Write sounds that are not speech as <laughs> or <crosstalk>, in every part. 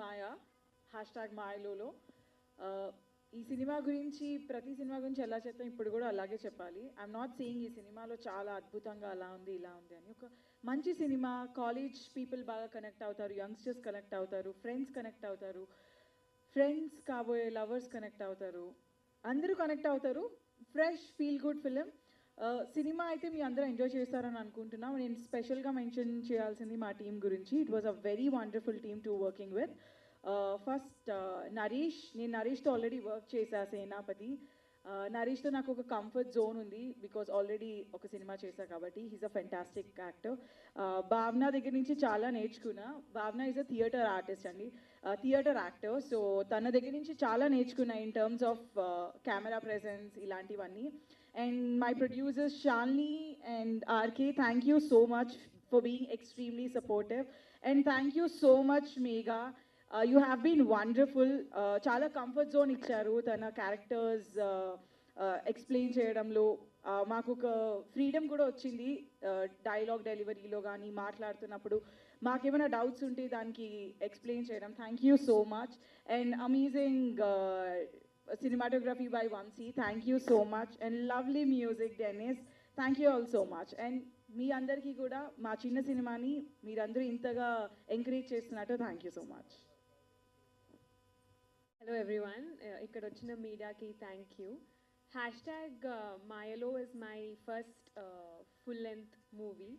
మాయా hash tag మాయలోలో ఈ cinema గురించి ప్రతి సినిమా గురించి ఎలా చెప్తాం ఇప్పుడు కూడా అలాగే చెప్పాలి. ఐఎమ్ నాట్ సీయింగ్ ఈ సినిమాలో చాలా అద్భుతంగా అలా ఉంది ఇలా ఉంది అని. ఒక మంచి సినిమా కాలేజ్ పీపుల్ బాగా కనెక్ట్ అవుతారు యంగ్స్టర్స్ కనెక్ట్ అవుతారు ఫ్రెండ్స్ కనెక్ట్ అవుతారు ఫ్రెండ్స్ కాబోయే లవర్స్ కనెక్ట్ అవుతారు. అందరూ కనెక్ట్ అవుతారు. Fresh feel good film cinema అయితే మీ అందరూ ఎంజాయ్ చేస్తారని అనుకుంటున్నాం. నేను స్పెషల్గా మెన్షన్ చేయాల్సింది మా టీం గురించి. It was a very wonderful team to working with first Naresh నేను నరేష్తో ఆల్రెడీ వర్క్ చేశా సేనాపతి. నరేష్తో నాకు ఒక కంఫర్ట్ జోన్ ఉంది బికాస్ ఆల్రెడీ ఒక సినిమా చేశా కాబట్టి హీస్ అ ఫెంటాస్టిక్ యాక్టర్ భావన దగ్గర నుంచి చాలా నేర్చుకున్నా. Bhavana is a theatre artist అండి. థియేటర్ యాక్టర్ సో తన దగ్గర నుంచి చాలా నేర్చుకున్నా in terms of camera presence ఇలాంటివన్నీ. And my producers Shalini and RK thank you so much for being extremely supportive and thank you so much Megha you have been wonderful చాలా comfort zone ఇచ్చారు తన characters explain చేయడంలో మాకు ఒక freedom కూడా వచ్చింది dialogue డెలివరీలో కానీ మాట్లాడుతున్నప్పుడు మాకేమైనా డౌట్స్ ఉంటే దానికి ఎక్స్ప్లెయిన్ చేయడం thank you so much and amazing cinematography by Vamshi thank you so much and lovely music Denis thank you all so much and మీ అందరికీ కూడా మా చిన్న సినిమాని మీరందరూ ఇంతగా ఎంకరేజ్ చేస్తున్నట్టు thank you so much hello everyone ఇక్కడ వచ్చిన మీడియాకి thank you hashtag Mayalo is my first full length movie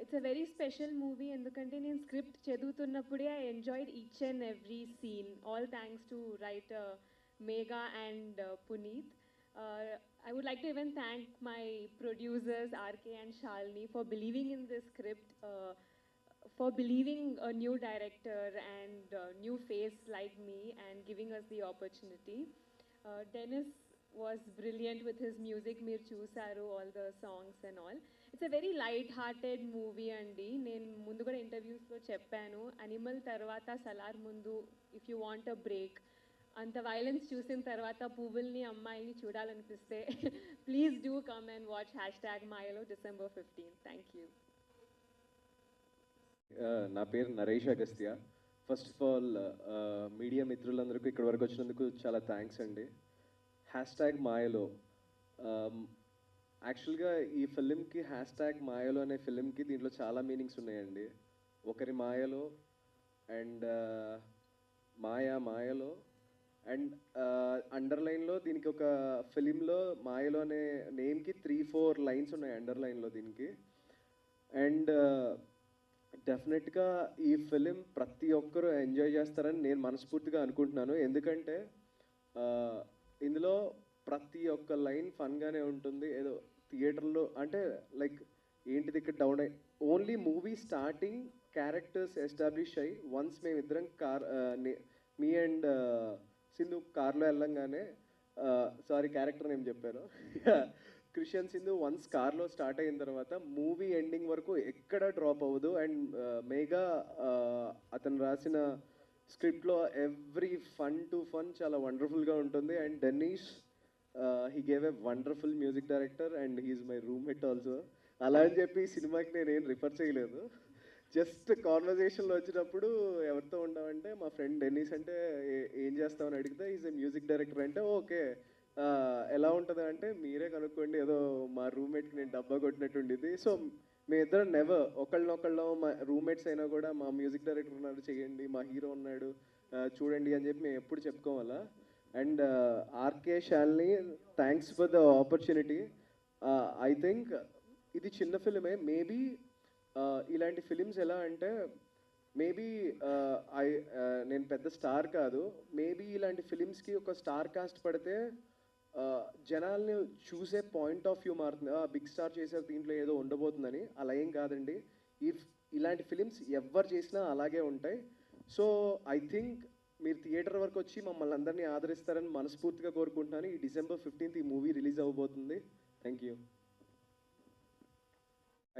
it's a very special movie ఎందుకంటే నేను script చదువుతున్నప్పుడే I enjoyed each and every scene all thanks to writer Mega and uh, Puneet. Uh, I would like to even thank my producers RK and Shalini for believing in this script, uh, for believing a new director and uh, new face like me and giving us the opportunity. Uh, Dennis was brilliant with his music, Mir Chusaru, all the songs and all. It's a very light-hearted movie అండి నేను ముందు కూడా ఇంటర్వ్యూస్లో చెప్పాను animal తర్వాత సలార్ ముందు if you want a break అంత violence చూసిన తర్వాత పువ్వుల్ని అమ్మాయిల్ని చూడాలనిపిస్తే please do come and watch hashtag Mayalo December fifteen thank you నా పేరు Naresh Agastya. First of all media మిత్రులందరికీ ఇక్కడ వరకు వచ్చినందుకు చాలా థ్యాంక్స్ అండి. హ్యాష్ ట్యాగ్ మాయలో యాక్చువల్గా ఈ ఫిలింకి హ్యాష్ ట్యాగ్ మాయలో అనే ఫిలింకి దీంట్లో చాలా మీనింగ్స్ ఉన్నాయండి. ఒకరి మాయలో అండ్ మాయా మాయలో అండ్ అండర్లైన్లో దీనికి ఒక ఫిలింలో మాయలో అనే నేమ్కి త్రీ ఫోర్ లైన్స్ ఉన్నాయి అండర్లైన్లో దీనికి. అండ్ డెఫినెట్గా ఈ ఫిలిం ప్రతి ఒక్కరూ ఎంజాయ్ చేస్తారని నేను మనస్ఫూర్తిగా అనుకుంటున్నాను. ఎందుకంటే ఇందులో ప్రతి ఒక్క లైన్ ఫన్గానే ఉంటుంది. ఏదో థియేటర్లో అంటే లైక్ ఏంటిది ఇక్కడ డౌన్ అయ్యి only movie starting characters establish అయ్యి వన్స్ మేమిద్దరం కార్ మీ అండ్ సింధు కార్లో వెళ్ళంగానే సారీ క్యారెక్టర్ నేమ్ చెప్పాను. <laughs> క్రిస్టియన్ సింధు వన్స్ కార్లో స్టార్ట్ అయిన తర్వాత మూవీ ఎండింగ్ వరకు ఎక్కడ డ్రాప్ అవ్వదు. అండ్ మేఘా అతను రాసిన స్క్రిప్ట్లో ఎవ్రీ ఫన్ టు ఫన్ చాలా వండర్ఫుల్గా ఉంటుంది. And Denish he gave a wonderful music director and he's my roommate also అలా అని చెప్పి సినిమాకి నేను రిఫర్ చేయలేదు. జస్ట్ కాన్వర్జేషన్లో వచ్చినప్పుడు ఎవరితో ఉండమంటే మా ఫ్రెండ్ డెన్నీస్ అంటే ఏం చేస్తామని అడిగితే ఈజ్ ఏ మ్యూజిక్ డైరెక్టర్ అంటే ఓకే ఎలా ఉంటుంది అంటే మీరే కనుక్కోండి ఏదో మా రూమ్మేట్కి నేను డబ్బా కొట్టినట్టు ఉండేది సో మేమిద్దరం నెవర్ ఒకళ్ళనొకళ్ళం మా రూమ్మేట్స్ అయినా కూడా మా మ్యూజిక్ డైరెక్టర్ ఉన్నాడు చేయండి మా హీరో ఉన్నాడు చూడండి అని చెప్పి మేము ఎప్పుడు చెప్పుకోవాలా. And RK Shalini thanks for the opportunity I think ఇది చిన్న ఫిలిమే మేబీ ఇలాంటి ఫిలిమ్స్ ఎలా అంటే మేబీ ఐ uh, uh, నేను పెద్ద స్టార్ కాదు. మేబీ ఇలాంటి ఫిలిమ్స్కి ఒక స్టార్ కాస్ట్ పడితే uh, జనాల్ని చూసే పాయింట్ ఆఫ్ వ్యూ మారుతుంది. బిగ్ స్టార్ చేసే దీంట్లో ఏదో ఉండబోతుందని. అలా ఏం కాదండి. ఈ ఇలాంటి ఫిలిమ్స్ ఎవరు చేసినా అలాగే ఉంటాయి. సో ఐ థింక్ మీరు థియేటర్ వరకు వచ్చి మమ్మల్ని అందరినీ ఆదరిస్తారని మనస్ఫూర్తిగా కోరుకుంటున్నాను. ఈ డిసెంబర్ ఫిఫ్టీన్త్ ఈ మూవీ రిలీజ్ అవ్వబోతుంది. థ్యాంక్ యూ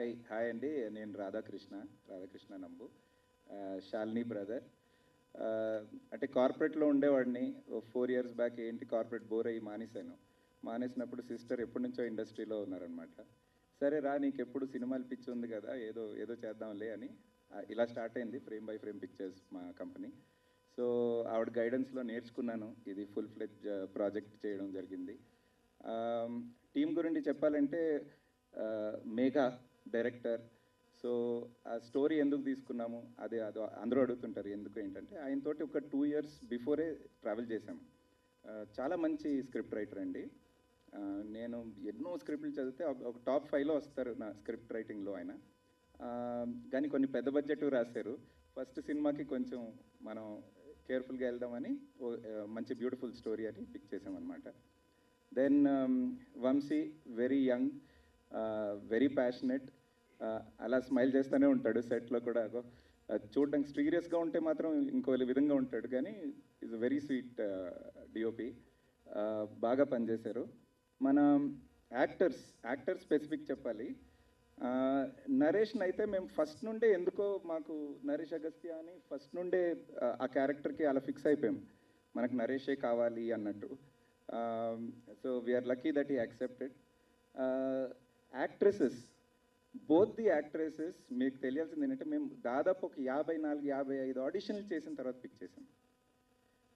హాయ్ హాయ్ అండి. నేను రాధాకృష్ణ రాధాకృష్ణ నంబు. శాలిని బ్రదర్ అంటే కార్పొరేట్లో ఉండేవాడిని. ఫోర్ ఇయర్స్ బ్యాక్ ఏంటి కార్పొరేట్ బోర్ అయ్యి మానేశాను. మానేసినప్పుడు సిస్టర్ ఎప్పటి నుంచో ఇండస్ట్రీలో ఉన్నారనమాట సరే రా నీకు ఎప్పుడు సినిమాలు పిచ్చి ఉంది కదా ఏదో ఏదో చేద్దాంలే అని ఇలా స్టార్ట్ అయింది ఫ్రేమ్ బై ఫ్రేమ్ పిక్చర్స్ మా కంపెనీ సో ఆవిడ గైడెన్స్లో నేర్చుకున్నాను. ఇది ఫుల్ ఫ్లెడ్జ్ ప్రాజెక్ట్ చేయడం జరిగింది. టీం గురించి చెప్పాలంటే మేఘా డైరెక్టర్. సో ఆ స్టోరీ ఎందుకు తీసుకున్నాము? అది అది అందరూ అడుగుతుంటారు ఎందుకు ఏంటంటే ఆయనతోటి ఒక టూ ఇయర్స్ బిఫోరే ట్రావెల్ చేశాము చాలా మంచి స్క్రిప్ట్ రైటర్ అండి. నేను ఎన్నో స్క్రిప్ట్లు చదివితే ఒక- టాప్ ఫైవ్లో వస్తారు నా స్క్రిప్ట్ రైటింగ్లో ఆయన. కానీ కొన్ని పెద్ద బడ్జెట్ రాశారు. ఫస్ట్ సినిమాకి కొంచెం మనం కేర్ఫుల్గా వెళ్దామని మంచి బ్యూటిఫుల్ స్టోరీ అని పిక్ చేసామన్నమాట then Vamshi very young very passionate అలా స్మైల్ చేస్తూనే ఉంటాడు సెట్లో కూడా. చూడడానికి సీరియస్గా ఉంటే మాత్రం ఇంకో విధంగా ఉంటాడు. కానీ ఈజ్ వెరీ స్వీట్ డిఓపి బాగా పనిచేశారు. మన యాక్టర్స్ యాక్టర్ స్పెసిఫిక్ చెప్పాలి. ఆ, నరేష్ని అయితే మేము ఫస్ట్ నుండే ఎందుకో మాకు నరేష్ అగస్త్య అని ఫస్ట్ నుండే ఆ, ఆ క్యారెక్టర్కి అలా ఫిక్స్ అయిపోయాం. మనకు నరేషే కావాలి అన్నట్టు. So we are lucky that ఈ accepted actresses both the actresses మీకు తెలియాల్సింది ఏంటంటే మేము దాదాపు ఒక యాభై నాలుగు యాభై ఐదు ఆడిషన్లు చేసిన తర్వాత పిక్ చేసాం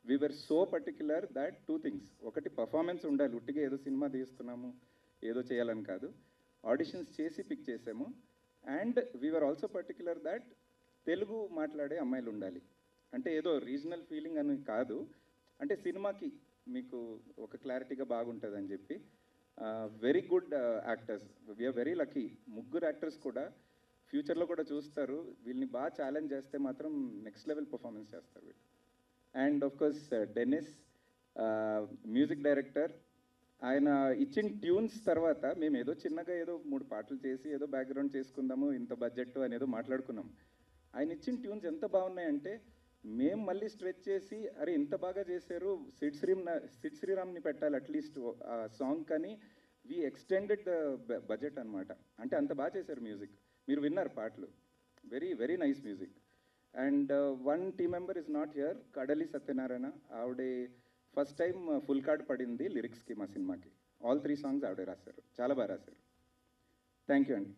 we were so particular that two things ఒకటి పర్ఫార్మెన్స్ ఉండాలి. ఉట్టిగా ఏదో సినిమా తీస్తున్నాము ఏదో చేయాలని కాదు. ఆడిషన్స్ చేసి పిక్ చేసాము and we are also particular that Telugu మాట్లాడే అమ్మాయిలు ఉండాలి. అంటే ఏదో రీజనల్ ఫీలింగ్ అని కాదు. అంటే సినిమాకి మీకు ఒక క్లారిటీగా బాగుంటుంది అని చెప్పి very good actors we are very lucky ముగ్గురు యాక్టర్స్ కూడా ఫ్యూచర్లో కూడా చూస్తారు. వీళ్ళని బాగా ఛాలెంజ్ చేస్తే మాత్రం నెక్స్ట్ లెవెల్ పర్ఫార్మెన్స్ చేస్తారు వీళ్ళు. And of course Dennis music director ఆయన ఇచ్చిన ట్యూన్స్ తర్వాత మేము ఏదో చిన్నగా ఏదో మూడు పాటలు చేసి ఏదో బ్యాక్గ్రౌండ్ చేసుకుందాము ఇంత బడ్జెట్ అని ఏదో మాట్లాడుకున్నాం. ఆయన ఇచ్చిన ట్యూన్స్ ఎంత బాగున్నాయంటే మేము మళ్ళీ స్ట్రెచ్ చేసి అరే ఇంత బాగా చేశారు సిడ్ శ్రీమ్ సిడ్ శ్రీరామ్ని పెట్టాలి అట్లీస్ట్ ఆ సాంగ్ కానీ వి ఎక్స్టెండెడ్ ద బడ్జెట్ అనమాట అంటే అంత బాగా చేశారు మ్యూజిక్ మీరు విన్నారు పాటలు. Very very nice music and one team member is not here Kadali Satyanarayana. ఆవిడే ఫస్ట్ టైం ఫుల్ కార్డ్ పడింది లిరిక్స్కి మా సినిమాకి. ఆల్ త్రీ సాంగ్స్ ఆవిడే రాశారు. చాలా బాగా రాశారు. థ్యాంక్ యూ అండి.